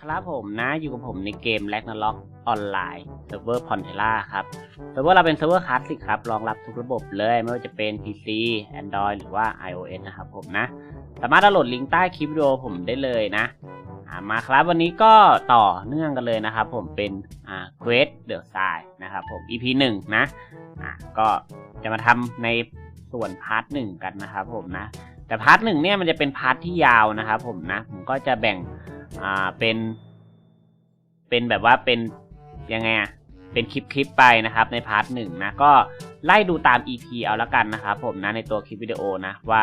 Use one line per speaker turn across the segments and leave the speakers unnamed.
ครับผมนะอยู่กับผมในเกม r a g n a r o k ออนไลน์เซิร์ฟเวอร์ Pontella ครับเซิร์ฟเวอร์เราเป็นเซิร์ฟเวอร์คลาสสิกครับรองรับทุกระบบเลย ไม่ว่าจะเป็น PC Android หรือว่า iOS นะครับผมนะ สามารถดาวน์โหลดลิงก์ใต้คลิปวิดีโอผมได้เลยนะมาครับวันนี้ก็ต่อเนื่องกันเลยนะครับผมเป็นอ่า Quest the Side นะครับผม EP 1นะอ่าก็จะมาทำในส่วนพาร์ทหนึ่งกันนะครับผมนะแต่พาร์ทหนึ่งเนี่ยมันจะเป็นพาร์ทที่ยาวนะครับผมนะผมก็จะแบ่ง อ่าเป็น เป็นแบบว่าเป็นยังไงอะเป็นคลิปคลิปๆไปนะครับในพาร์ทหนึ่งนะก็ไล่ดูตาม EP เอาละกันนะครับผมนะในตัวคลิปวิดีโอนะว่า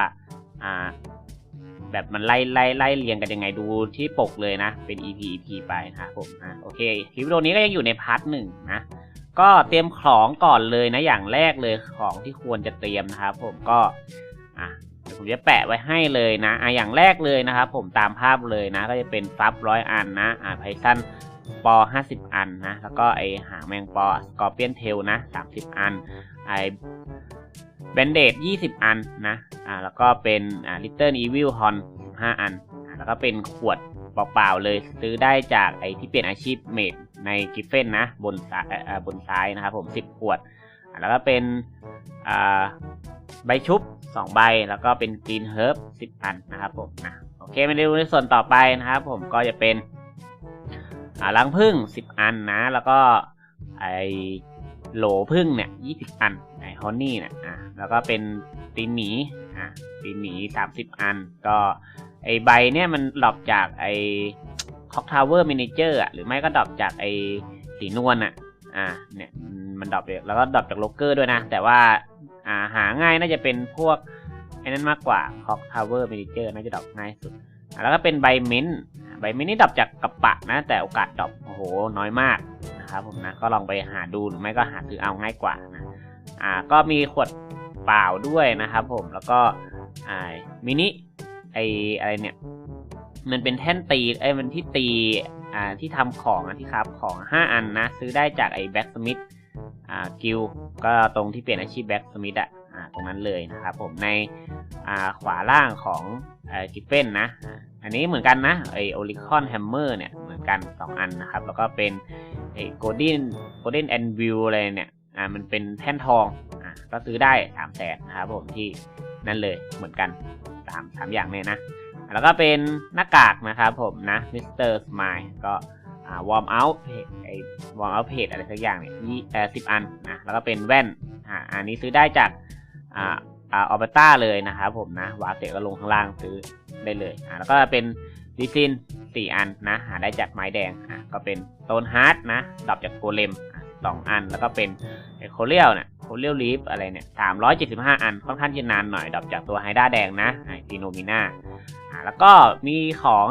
อ่าแบบมันไล่ไล่ไล่เรียงกันยังไงดูที่ปกเลยนะ เป็น EP EP ไปนะครับผมอะโอเคคลิปวิดีโอนี้ก็ยังอยู่ในพาร์ทหนึ่งนะก็เตรียมของก่อนเลยนะอย่างแรกเลยของที่ควรจะเตรียมนะครับผมก็อะ ยวผมจะแปะไว้ให้เลยนะอะอย่างแรกเลยนะครับ ผมตามภาพเลยนะ ก็จะเป็นฟับร้อยอันนะอ่าไพซันปอห้าสิบอันนะ แล้วก็ไอหางแมงปอสกอร์เปียนเทลนะสามสิบอัน ไอเบนเดดยี่สิบอันนะ อ่า แล้วก็เป็นอ่าลิตเติ้ลอีวิลฮอนห้าอัน แล้วก็เป็นขวดเปล่าๆเลย ซื้อได้จากไอที่เปลี่ยนอาชีพเมดในกิฟเฟนนะ บนซ้ายบนซ้ายนะครับผมสิบขวด แล้วก็เป็นอ่าใบชุบ 2 ใบ แล้วก็เป็นกรีนเฮิร์บ10 อันนะครับผมนะโอเคมาดูในส่วนต่อไปนะครับ ผมก็จะเป็นอ่ารังพึ่ง 10 อันนะ แล้วก็ไอโหลพึ่งเนี่ย20 อันไอฮอนนี่เนี่ยอะแล้วก็เป็นตีนหมีอะตีนหมี 30 อัน ก็ไอใบเนี่ยมันดรอปจากไอคอกทาวเวอร์มินิเจอร์อะหรือไม่ก็ดรอปจากไอสีนวลอะอะเนี่ยมันดรอปแล้วก็ดรอปจากโลเกอร์ด้วยนะ แต่ว่า อ่าหาง่ายน่าจะเป็นพวกไอ้นั้นมากกว่า Clock Tower Manager น่าจะดรอปง่ายสุด แล้วก็เป็นใบม้นใบม้นนี่ดรอปจากกระปะนะ แต่โอกาสดรอปโอ้โหน้อยมากนะครับผมนะก็ลองไปหาดูหรือไม่ก็หาซื้อเอาง่ายกว่านะอ่าก็มีขวดเปล่าด้วยนะครับผมแล้วก็อ่ามินิไออะไรเนี่ยมันเป็นแท่นตีไอ้มันที่ตีอ่าที่ทำของอะที่ครับของ 5 อันนะ ซื้อได้จากไอ้แบ็กสมิธ อ่ากิลก็ตรงที่เปลี่ยนอาชีพแบ็กสมิธอะอ่าตรงนั้นเลยนะครับผมในอ่าขวาล่างของอกิฟเฟนนะอันนี้เหมือนกันนะไอโอลิคอนแฮมเมอร์เนี่ยเหมือนกัน 2 อันนะครับ แล้วก็เป็นไอโกลเด้นโกลเด้นแอนวิลอะไรเนี่ยอ่ามันเป็นแท่นทองอ่าก็ซื้อได้3ามแสนนะครับผมที่นั่นเลยเหมือนกันสามสามอย่างเนี่ยนะ แล้วก็เป็นหน้ากากนะครับผมนะมิสเตอร์สมา ยก็วอร์มเอาท์ไอวอร์มเอาท์เพจอะไรสักอย่างเนี่ยยี่เอ่อสิบอันนะแล้วก็เป็นแว่นอ่าอันนี้ซื้อได้จากอ่าอ่าออเบต้าเลยนะครับผมนะวาเสร็จก็ลงข้างล่างซื้อได้เลยอ่าแล้วก็เป็นดิซินสี่อันนะหาได้จากไม้แดงอะก็เป็นโตนฮาร์ดนะดรอปจากโกเลมอะสองอันแล้วก็เป็นไอโคเรียลเนี่ยโคเรียลลีฟอะไรเนี่ยสามร้อยเจ็ดสิบห้าอันค่อนข้างจะนานหน่อยดรอปจากตัวไฮด้าแดงนะไอซีโนมิน่าอ่าแล้วก็มีของ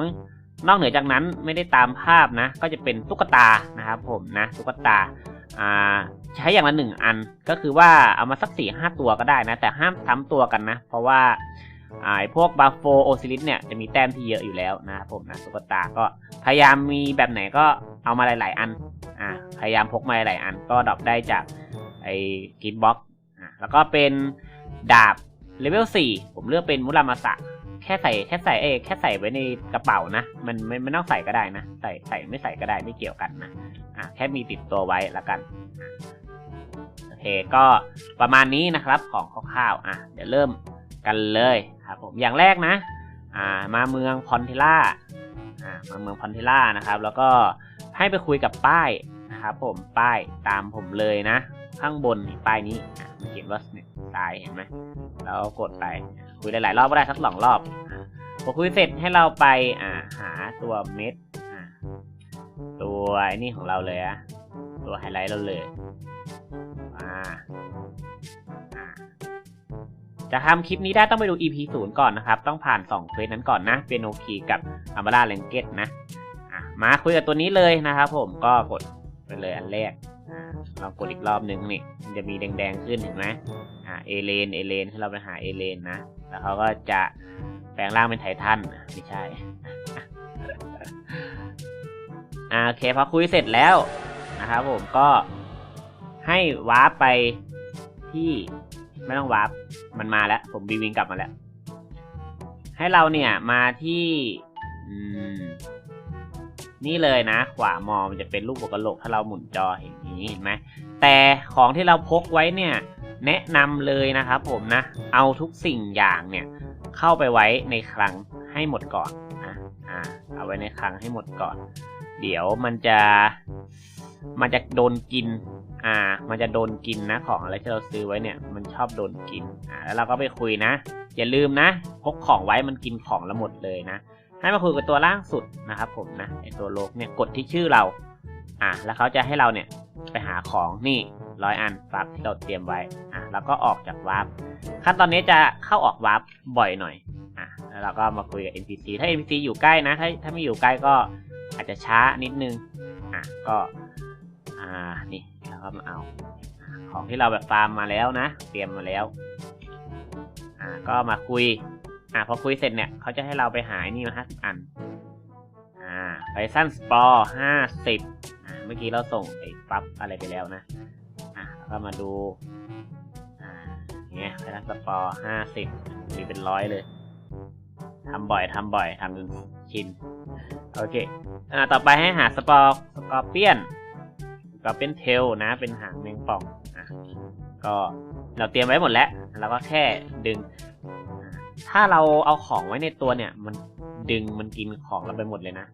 นอกเหนือจากนั้นไม่ได้ตามภาพนะ ก็จะเป็นตุ๊กตานะครับผมนะตุ๊กตาใช้อย่างละหนึ่งอันก็คือว่าเอามาสักสี่ห้าตัวก็ได้นะ แต่ห้ามซ้ำตัวกันนะ เพราะว่าไอ้พวกบัฟโฟโอซิลิสเนี่ยจะมีแต้มที่เยอะอยู่แล้วนะครับผมนะตุ๊กตาก็พยายามมีแบบไหนก็เอามาหลาย ๆ อันอ่าพยายามพกมาหลายๆอันก็ดรอปได้จากไอ้กิฟบ็อกอ่าแล้วก็เป็นดาบเลเวล4ผมเลือกเป็นมุรามาสะ แค่ใส่แค่ใส่เอยแค่ใส่ไว้ในกระเป๋านะ มันไม่ไม่ต้องใส่ก็ได้นะ ใส่ใส่ไม่ใส่ก็ได้ไม่เกี่ยวกันนะอะแค่มีติดตัวไว้ละกันโอเคก็ประมาณนี้นะครับของคร่าวๆอะเดี๋ยวเริ่มกันเลยครับผมอย่างแรกนะ อ่ามาเมืองพอนเทล่าอ่ามาเมืองพอนเทล่านะครับ แล้วก็ให้ไปคุยกับป้ายนะครับผมป้ายตามผมเลยนะ ข้างบนนี่ป้ายนี้มันเขียนว่าเนี่ยตายเห็นไหมแล้วกดไป คุยหลายๆรอบก็ได้สักสองรอบพอคุยเสร็จให้เราไปอ่าหาตัวเม็ดตัวไอ้นี่ของเราเลยอะตัวไฮไลท์เราเลยอ่าจะทำคลิปนี้ได้ต้องไปดู EP ศูนย์ก่อนนะครับ ต้องผ่าน2เควสนั้นก่อนนะเปียโนคีกับอัมบาราเลนเกตนะมาคุยกับตัวนี้เลยนะครับผมก็กดไปเลยอันแรก เรากดอีกรอบหนึ่งนี่มันจะมีแดงๆขึ้นเห็นไหมอ่าเอเลนเอเลนให้เราไปหาเอเลนนะแล้วเขาก็จะแปลงร่างเป็นไททันไม่ใช่อ่าโอเคพอคุยเสร็จแล้วนะครับผมก็ให้วาร์ปไปที่ไม่ต้องวาร์ปมันมาแล้ว ผมบีวิงกลับมาแล้ว ให้เราเนี่ยมาที่อืมนี่เลยนะ ขวามอมันจะเป็นรูปหัวกะโหลกถ้าเราหมุนจอเห็น อย่างนี้เห็นไหมแต่ของที่เราพกไว้เนี่ยแนะนำเลยนะครับผมนะ เอาทุกสิ่งอย่างเนี่ยเข้าไปไว้ในคลังให้หมดก่อนนะอ่าเอาไว้ในคลังให้หมดก่อน เดี๋ยวมันจะมันจะโดนกิน อ่า มันจะโดนกินนะของอะไรที่เราซื้อไว้เนี่ย มันชอบโดนกิน อ่า แล้วเราก็ไปคุยนะ อย่าลืมนะ พกของไว้มันกินของละหมดเลยนะ ให้มาคุยกับตัวล่างสุดนะครับผมนะ ไอตัวโลกเนี่ย กดที่ชื่อเรา อะแล้วเขาจะให้เราเนี่ยาของนี่ร้อยอันปั๊บที่เราเตรียมไว้อะแล้วก็ออกจากวาร์ปขั้นตอนนี้จะเข้าออกวาร์ปบ่อยหน่อยอะแล้วเราก็มาคุยกับ NPC ถ้า NPC อยู่ใกล้นะ ถ้าถ้าไม่อยู่ใกล้ก็อาจจะช้านิดนึงอะก็อ่านี่เราก็มาเอา ของที่เราแบบฟาร์มมาแล้วนะ เตรียมมาแล้วอ่าก็มาคุยอ่าพอคุยเสร็จเนี่ยเขาจะให้เราไปหาไอ้นี่มาห้าสิบอันอ่าไพซันสปอร์ห้าสิบ เมื่อกี้เราส่งไอ้ปั๊บอะไรไปแล้วนะ อ่าแล้วก็มาดู อ่าเนี่ยไพซัสปอร์ห้าสิบมีเป็นร้อยเลยทำบ่อยทำบ่อยทำจนชิน โอเค อ่า ต่อไปให้หาสปอร์สกอร์เปียนสกอร์เปียนเทลนะ เป็นหางแมงป่อง อะ ก็เราเตรียมไว้หมดแล้ว เราก็แค่ดึง ถ้าเราเอาของไว้ในตัวเนี่ย มันดึงมันกินของเราไปหมดเลยนะ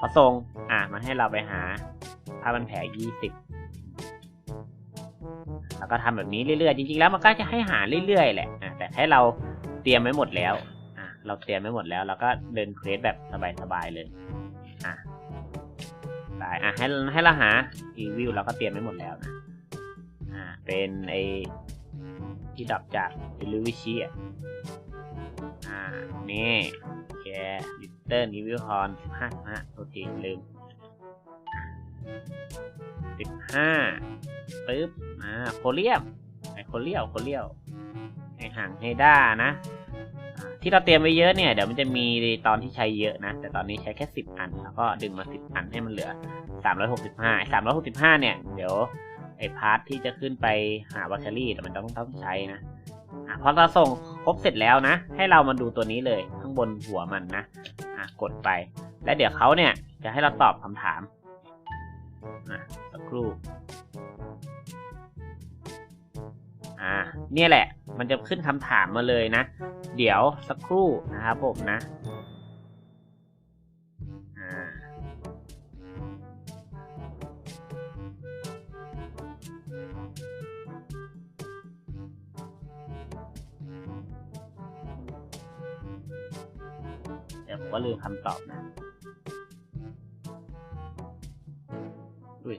พอทรงอะมันให้เราไปหาผ้าพันแผลยี่สิบแล้วก็ทำแบบนี้เรื่อยๆจริงๆแล้วมันก็จะให้หาเรื่อยๆแหละอะแต่ให้เราเตรียมไว้หมดแล้วอะเราเตรียมไว้หมดแล้วเราก็เดินเควสแบบสบายๆเลยอะไปอะให้ให้เราหารีวิวเราก็เตรียมไว้หมดแล้วนะอ่าเป็นไอที่ดับจากลิวิชีอะอ่านี่แก ตเติ้ลนิวิวฮอนสิบห้าสิบห้าโทษทีลืมสิบห้าปึ๊บอ่าโคเลียมไอโคเลียวโคเลียวไอห่างไฮด้านะที่เราเตรียมไว้เยอะเนี่ยเดี๋ยวมันจะมีตอนที่ใช้เยอะนะ แต่ตอนนี้ใช้แค่สิบอัน แล้วก็ดึงมาสิบอันให้มันเหลือสามร้อยหกสิบห้าสามร้อยหกสิบห้าเนี่ย เดี๋ยวไอพาร์ทที่จะขึ้นไปหาวัคเคอรี่แต่มันต้องต้องใช้นะอพอเราส่งครบเสร็จแล้วนะ ให้เรามาดูตัวนี้เลยางบนหัวมันนะอะกดไป แล้วเดี๋ยวเขาเนี่ยจะให้เราตอบคำถามอะสักครู่อ่าเนี่ยแหละ มันจะขึ้นคำถามมาเลยนะ เดี๋ยวสักครู่นะครับผมนะ เดี๋ยวผมก็ลืมคำตอบนะอุ้ย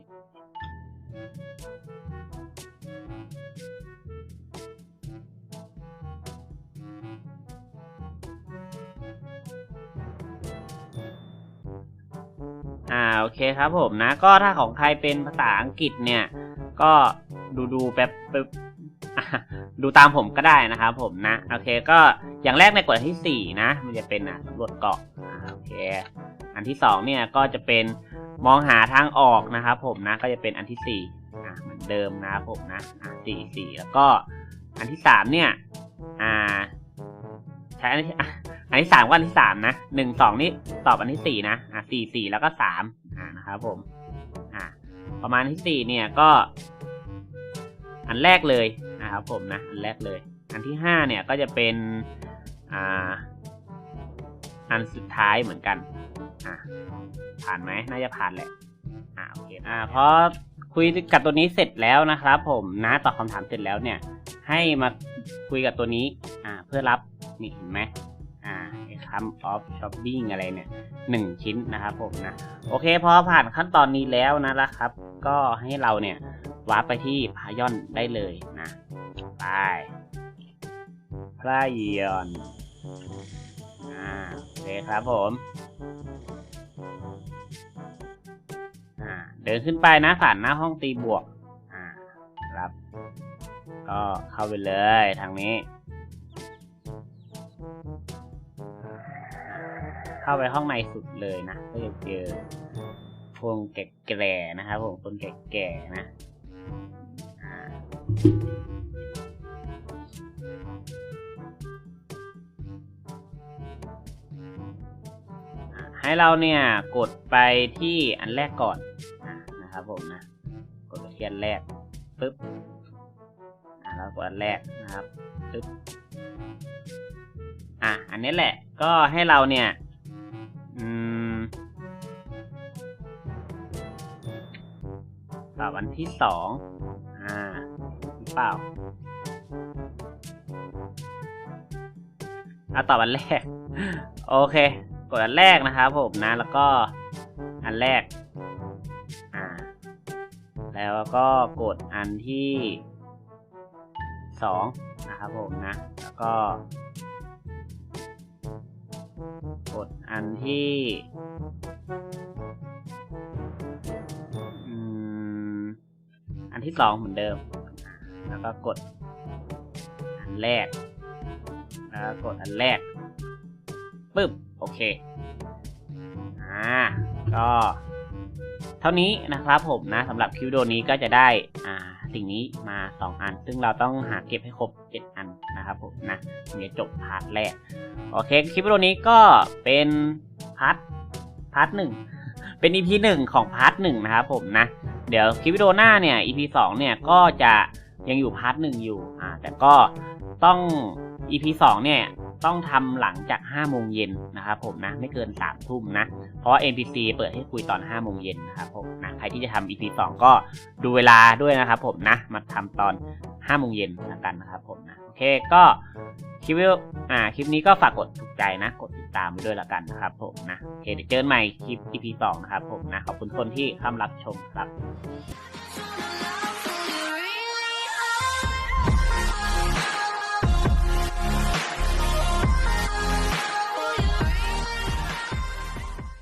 อ่าโอเคครับผมนะ ก็ถ้าของใครเป็นภาษาอังกฤษเนี่ย ก็ดูดูแป๊บบดูตามผมก็ได้นะครับผมนะ โอเคก็ อย่างแรกในกฎที่สี่นะ มันจะเป็นอะสำรวจเกาะอ่าโอเค อันที่สองเนี่ยก็จะเป็นมองหาทางออกนะครับผมนะก็จะเป็นอันที่สี่อะเหมือนเดิมนะครับผมนะอะสี่สี่แล้วก็อันที่สามเนี่ยอ่าใช้อันที่อันที่สามก็อันที่สามนะหนึ่งสองนี่ตอบอันที่สี่นะอะสี่สี่แล้วก็สามอ่านะครับผมอ่าประมาณที่สี่เนี่ยก็ อันแรกเลยนะครับผมนะอันแรกเลย อันที่ห้าเนี่ยก็จะเป็น อ่าอันสุดท้ายเหมือนกันอ่าผ่านไหมน่าจะผ่านแหละอ่าโอเคอ่าพอคุยกับตัวนี้เสร็จแล้วนะครับ ผมนะตอบคำถามเสร็จแล้วเนี่ย ให้มาคุยกับตัวนี้ อ่า เพื่อรับนี่เห็นไหมอ่าคำออฟช้อปปิ้งอะไรเนี่ยหนึ่งชิ้นนะครับผมนะ โอเคพอผ่านขั้นตอนนี้แล้วนะละครับ ก็ให้เราเนี่ยวาร์ปไปที่พายอนได้เลยนะ ไป พายอนอ่าโอเคครับผมอ่าเดินขึ้นไปนะผ่านหน้าห้องตีบวกอ่าครับ ก็เข้าไปเลยทางนี้ เข้าไปห้องในสุดเลยนะก็จะเจอพวงแก่ๆนะครับผมคนแก่ๆนะอ่า ให้เราเนี่ยกดไปที่อันแรกก่อนอนะครับผมนะ กดไปที่อันแรกปึ๊บอะแล้วกดอันแรกนะครับปึ๊บอะอันนี้แหละก็ให้เราเนี่ยอืมปรับอันที่สองอ่าเปล่าเอาตอบอันแรก โอเค กดอันแรกนะครับผมนะ แล้วก็อันแรก อ่า แล้วก็กดอันที่สองนะครับผมนะ แล้วก็ กดอันที่อืมอันที่สองเหมือนเดิม แล้วก็กดอันแรก แล้วก็กดอันแรกปึ๊บ โอเค อ่า ก็เท่านี้นะครับผมนะสำหรับคลิปวิดีโอนี้ก็จะได้อ่าสิ่งนี้มา 2 อัน ซึ่งเราต้องหาเก็บให้ครบ 7 อันนะครับผมนะถึงจะจบพาร์ทแรก โอเคคลิปวิดีโอนี้ก็เป็นพาร์ทพาร์ทหนึ่งเป็น EP หนึ่งของพาร์ทหนึ่งนะครับผมนะ เดี๋ยวคลิปวิดีโอหน้าเนี่ย EP สองเนี่ยก็จะยังอยู่พาร์ทหนึ่งอยู่อ่าแต่ก็ต้อง EP สองเนี่ย ต้องทำหลังจาก5โมงเย็นนะครับผมนะไม่เกิน3ทุ่มนะ เพราะ NPC เปิดให้คุยตอน5โมงเย็นนะครับผมนะใครที่จะทำ EP 2 ก็ดูเวลาด้วยนะครับผมนะมาทำตอน5โมงเย็นละกันนะครับผมนะโอเคก็คลิปวิดีโออ่าคลิปนี้ก็ฝากกดถูกใจนะ กดติดตามไปด้วยละกันนะครับผมนะโอเคเดี๋ยวเจอกันใหม่คลิป EP 2 นะครับผมนะขอบคุณคนที่เข้ามารับชมครับ